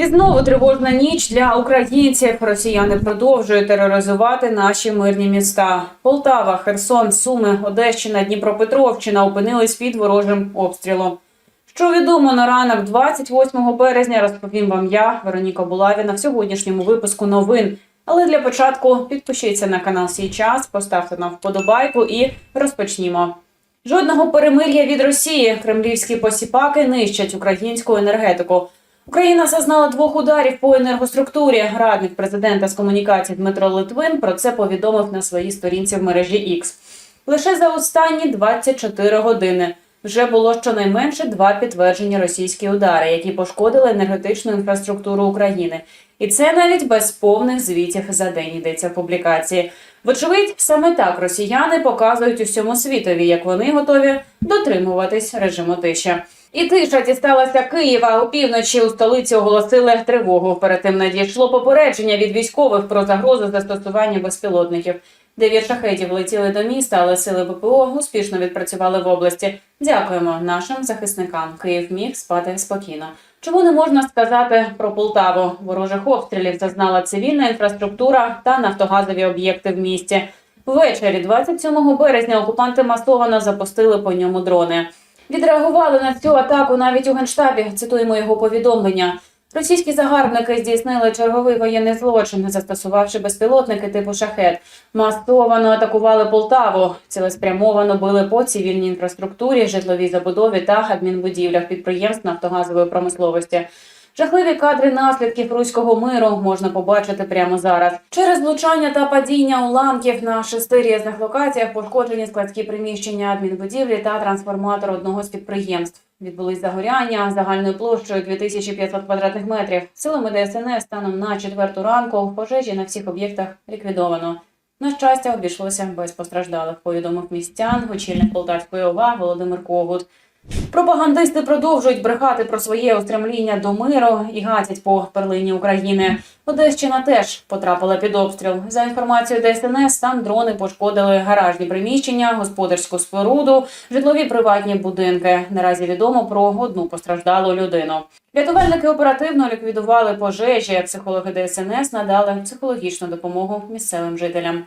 І знову тривожна ніч для українців. Росіяни продовжують тероризувати наші мирні міста. Полтава, Херсон, Суми, Одещина, Дніпропетровщина опинились під ворожим обстрілом. Що відомо на ранок 28 березня, розповім вам я, Вероніка Булавіна, в сьогоднішньому випуску новин. Але для початку підпишіться на канал «Сій час», поставте нам вподобайку і розпочнімо. Жодного перемир'я від Росії. Кремлівські посіпаки нищать українську енергетику. Україна зазнала двох ударів по енергоструктурі. Радник президента з комунікацій Дмитро Литвин про це повідомив на своїй сторінці в мережі X. Лише за останні 24 години вже було щонайменше два підтверджені російські удари, які пошкодили енергетичну інфраструктуру України. І це навіть без повних звітів за день йдеться в публікації. Вочевидь, саме так росіяни показують усьому світові, як вони готові дотримуватись режиму тиші. І тиша дісталася Києва. Опівночі у столиці оголосили тривогу. Перед тим надійшло попередження від військових про загрозу застосування безпілотників. Дев'ять шахетів летіли до міста, але сили ППО успішно відпрацювали в області. Дякуємо нашим захисникам. Київ міг спати спокійно. Чому не можна сказати про Полтаву? Ворожих обстрілів зазнала цивільна інфраструктура та нафтогазові об'єкти в місті. Ввечері 27 березня окупанти масово запустили по ньому дрони. Відреагували на цю атаку навіть у генштабі. Цитуємо його повідомлення. Російські загарбники здійснили черговий воєнний злочин, застосувавши безпілотники типу шахет. Масовано атакували Полтаву, цілеспрямовано били по цивільній інфраструктурі, житловій забудові та адмінбудівлях підприємств нафтогазової промисловості. Жахливі кадри наслідків руського миру можна побачити прямо зараз. Через влучання та падіння уламків на шести різних локаціях пошкоджені складські приміщення адмінбудівлі та трансформатор одного з підприємств. Відбулись загоряння загальною площею 2500 квадратних метрів. Силами ДСНС станом на четверту ранку пожежі на всіх об'єктах ліквідовано. На щастя, обійшлося без постраждалих. Повідомив містян, очільник Полтавської ОВА Володимир Когут. Пропагандисти продовжують брехати про своє устремління до миру і гатять по перлині України. Одещина теж потрапила під обстріл. За інформацією ДСНС, там дрони пошкодили гаражні приміщення, господарську споруду, житлові приватні будинки. Наразі відомо про одну постраждалу людину. Рятувальники оперативно ліквідували пожежі. Психологи ДСНС надали психологічну допомогу місцевим жителям.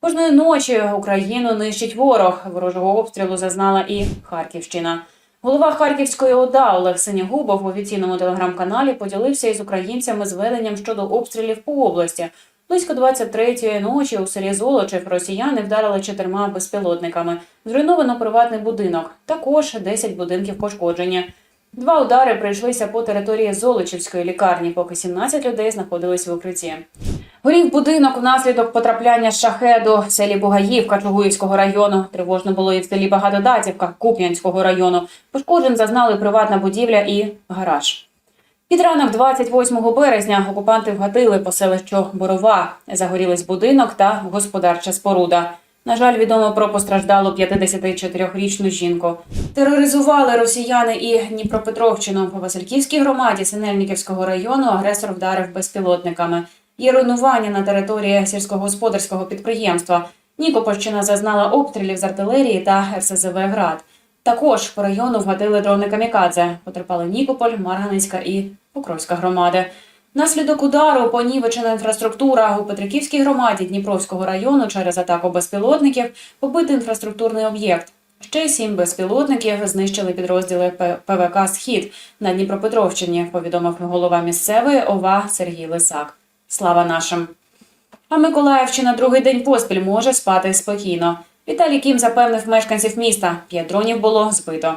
Кожної ночі Україну нищить ворог. Ворожого обстрілу зазнала і Харківщина. Голова Харківської ОДА Олег Синягубов в офіційному телеграм-каналі поділився із українцями зведенням щодо обстрілів по області. Близько 23-ї ночі у селі Золочів росіяни вдарили чотирма безпілотниками. Зруйновано приватний будинок. Також 10 будинків пошкоджені. Два удари прийшлися по території Золочівської лікарні, поки 17 людей знаходились в укритті. Горів будинок внаслідок потрапляння шахеду в селі Бугаївка Чугуївського району. Тривожно було і в селі Багатодатівка Куп'янського району. Пошкоджень зазнали приватна будівля і гараж. Під ранок 28 березня окупанти вгатили по селищу Борова. Загорілись будинок та господарча споруда. На жаль, відомо про постраждалу 54-річну жінку. Тероризували росіяни і Дніпропетровщину по Васильківській громаді Синельниківського району. Агресор вдарив безпілотниками. Є руйнування на території сільськогосподарського підприємства. Нікопольщина зазнала обстрілів з артилерії та РСЗВ «Град». Також по району вгатили дрони камікадзе. Потерпали Нікополь, Марганецька і Покровська громади. Наслідок удару понівечена інфраструктура у Петриківській громаді Дніпровського району через атаку безпілотників побитий інфраструктурний об'єкт. Ще сім безпілотників знищили підрозділи ПВК Схід на Дніпропетровщині. Повідомив голова місцевої ОВА Сергій Лисак. Слава нашим! А Миколаївщина другий день поспіль може спати спокійно. Віталій Кім запевнив мешканців міста. П'ять дронів було збито.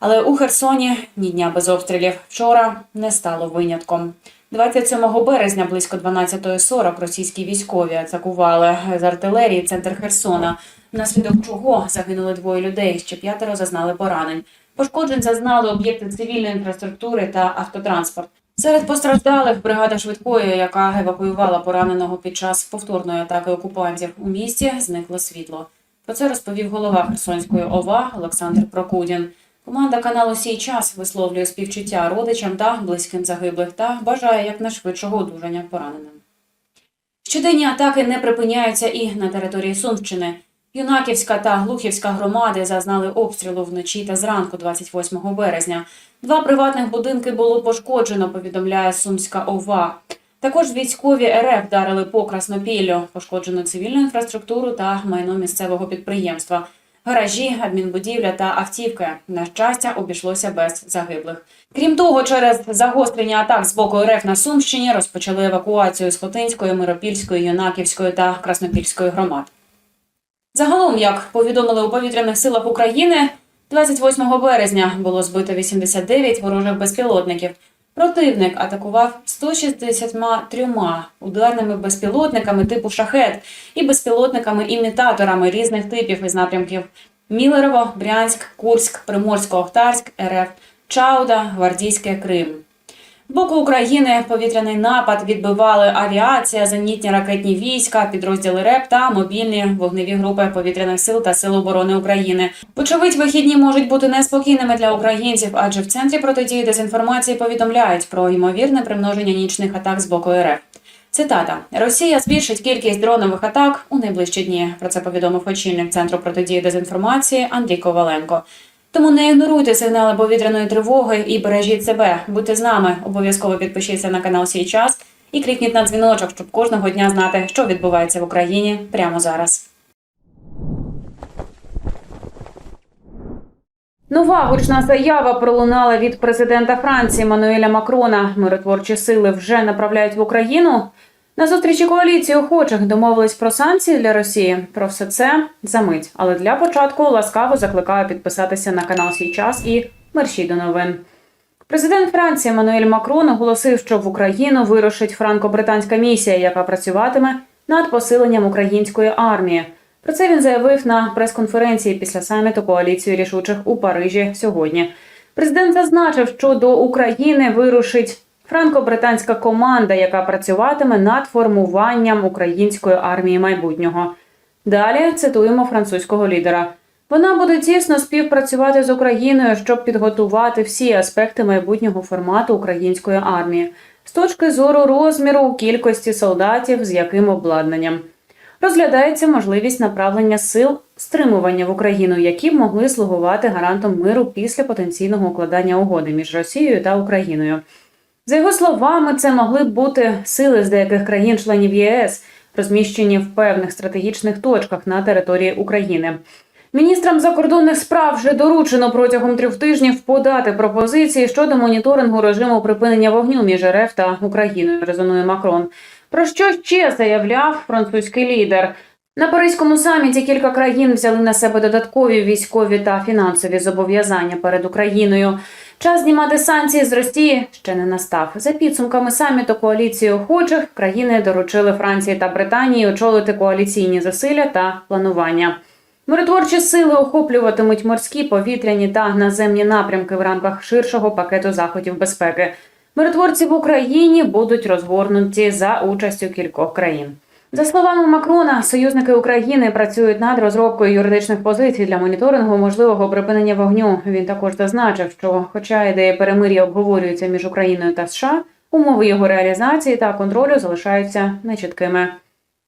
Але у Херсоні ні дня без обстрілів. Вчора не стало винятком. 27 березня близько 12.40 російські військові атакували з артилерії центр Херсона, внаслідок чого загинули двоє людей, ще п'ятеро зазнали поранень. Пошкоджень зазнали об'єкти цивільної інфраструктури та автотранспорт. Серед постраждалих бригада швидкої, яка евакуювала пораненого під час повторної атаки окупантів у місті, зникло світло. Про це розповів голова Херсонської ОВА Олександр Прокудін. Команда каналу Сій час висловлює співчуття родичам та близьким загиблих та бажає якнайшвидшого одужання пораненим. Щоденні атаки не припиняються і на території Сумщини. Юнаківська та Глухівська громади зазнали обстрілу вночі та зранку 28 березня. Два приватних будинки було пошкоджено, повідомляє Сумська ОВА. Також військові РФ вдарили по Краснопіллю, пошкоджено цивільну інфраструктуру та майно місцевого підприємства. Гаражі, адмінбудівля та автівки. На щастя, обійшлося без загиблих. Крім того, через загострення атак з боку РФ на Сумщині розпочали евакуацію з Хотинської, Миропільської, Юнаківської та Краснопільської громад. Загалом, як повідомили у повітряних силах України, 28 березня було збито 89 ворожих безпілотників. Противник атакував 163 ударними безпілотниками типу шахет і безпілотниками-імітаторами різних типів із напрямків Мілерово, Брянськ, Курськ, Приморсько-Охтарськ, РФ, Чауда, Гвардійське, Крим. З боку України повітряний напад відбивали авіація, зенітні ракетні війська, підрозділи РЕП та мобільні вогневі групи повітряних сил та сил оборони України. Вочевидь, вихідні можуть бути неспокійними для українців, адже в центрі протидії дезінформації повідомляють про ймовірне примноження нічних атак з боку РФ. Цитата: Росія збільшить кількість дронових атак у найближчі дні. Про це повідомив очільник центру протидії дезінформації Андрій Коваленко. Тому не ігноруйте сигнали повітряної тривоги і бережіть себе. Будьте з нами. Обов'язково підпишіться на канал «Сій час і клікніть на дзвіночок, щоб кожного дня знати, що відбувається в Україні прямо зараз. Нова гучна заява пролунала від президента Франції Мануеля Макрона. Миротворчі сили вже направляють в Україну. На зустрічі коаліції охочих домовились про санкції для Росії. Про все це за мить. Але для початку ласкаво закликаю підписатися на канал «Сій час» і мерщій до новин. Президент Франції Мануель Макрон оголосив, що в Україну вирушить франко-британська місія, яка працюватиме над посиленням української армії. Про це він заявив на прес-конференції після саміту коаліції рішучих у Парижі сьогодні. Президент зазначив, що до України вирушить франко-британська команда, яка працюватиме над формуванням української армії майбутнього. Далі цитуємо французького лідера. Вона буде тісно співпрацювати з Україною, щоб підготувати всі аспекти майбутнього формату української армії з точки зору розміру, кількості солдатів, з яким обладнанням. Розглядається можливість направлення сил стримування в Україну, які б могли слугувати гарантом миру після потенційного укладання угоди між Росією та Україною. За його словами, це могли б бути сили з деяких країн-членів ЄС, розміщені в певних стратегічних точках на території України. Міністрам закордонних справ вже доручено протягом трьох тижнів подати пропозиції щодо моніторингу режиму припинення вогню між РФ та Україною. Резонує Макрон. Про що ще заявляв французький лідер? На Паризькому саміті кілька країн взяли на себе додаткові військові та фінансові зобов'язання перед Україною. Час знімати санкції з Росії ще не настав. За підсумками саміту коаліції охочих країни доручили Франції та Британії очолити коаліційні засилля та планування. Миротворчі сили охоплюватимуть морські, повітряні та наземні напрямки в рамках ширшого пакету заходів безпеки. Миротворці в Україні будуть розгорнуті за участю кількох країн. За словами Макрона, союзники України працюють над розробкою юридичних позицій для моніторингу можливого припинення вогню. Він також зазначив, що, хоча ідея перемир'я обговорюється між Україною та США, умови його реалізації та контролю залишаються нечіткими.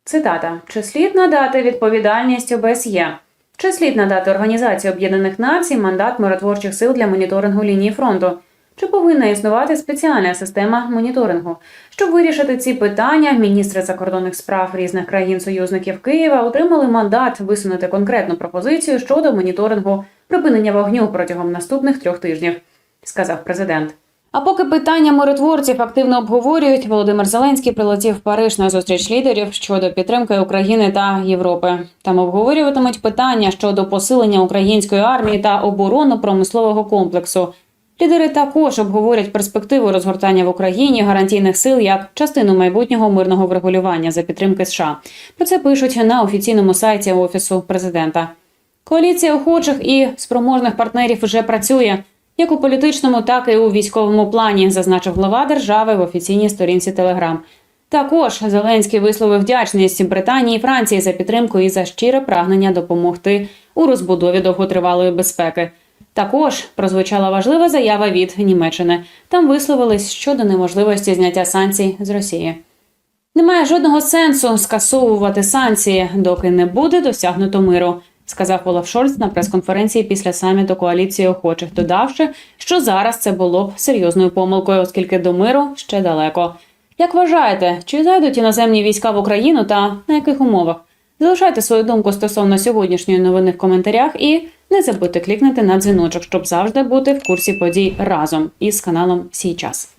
Цитата: чи слід надати відповідальність ОБСЄ? Чи слід надати Організації Об'єднаних Націй мандат миротворчих сил для моніторингу лінії фронту? Чи повинна існувати спеціальна система моніторингу? Щоб вирішити ці питання, міністри закордонних справ різних країн-союзників Києва отримали мандат висунути конкретну пропозицію щодо моніторингу припинення вогню протягом наступних трьох тижнів, сказав президент. А поки питання миротворців активно обговорюють, Володимир Зеленський прилетів в Париж на зустріч лідерів щодо підтримки України та Європи. Там обговорюватимуть питання щодо посилення української армії та оборонно-промислового комплексу. Лідери також обговорять перспективу розгортання в Україні гарантійних сил як частину майбутнього мирного врегулювання за підтримки США. Про це пишуть на офіційному сайті офісу президента. Коаліція охочих і спроможних партнерів вже працює як у політичному, так і у військовому плані, зазначив глава держави в офіційній сторінці Телеграм. Також Зеленський висловив вдячність Британії і Франції за підтримку і за щире прагнення допомогти у розбудові довготривалої безпеки. Також прозвучала важлива заява від Німеччини. Там висловились щодо неможливості зняття санкцій з Росії. Немає жодного сенсу скасовувати санкції, доки не буде досягнуто миру, сказав Олаф Шольц на прес-конференції після саміту коаліції охочих, додавши, що зараз це було б серйозною помилкою, оскільки до миру ще далеко. Як вважаєте, чи зайдуть іноземні війська в Україну та на яких умовах? Залишайте свою думку стосовно сьогоднішньої новини в коментарях і не забудьте клікнути на дзвіночок, щоб завжди бути в курсі подій разом із каналом Сій час.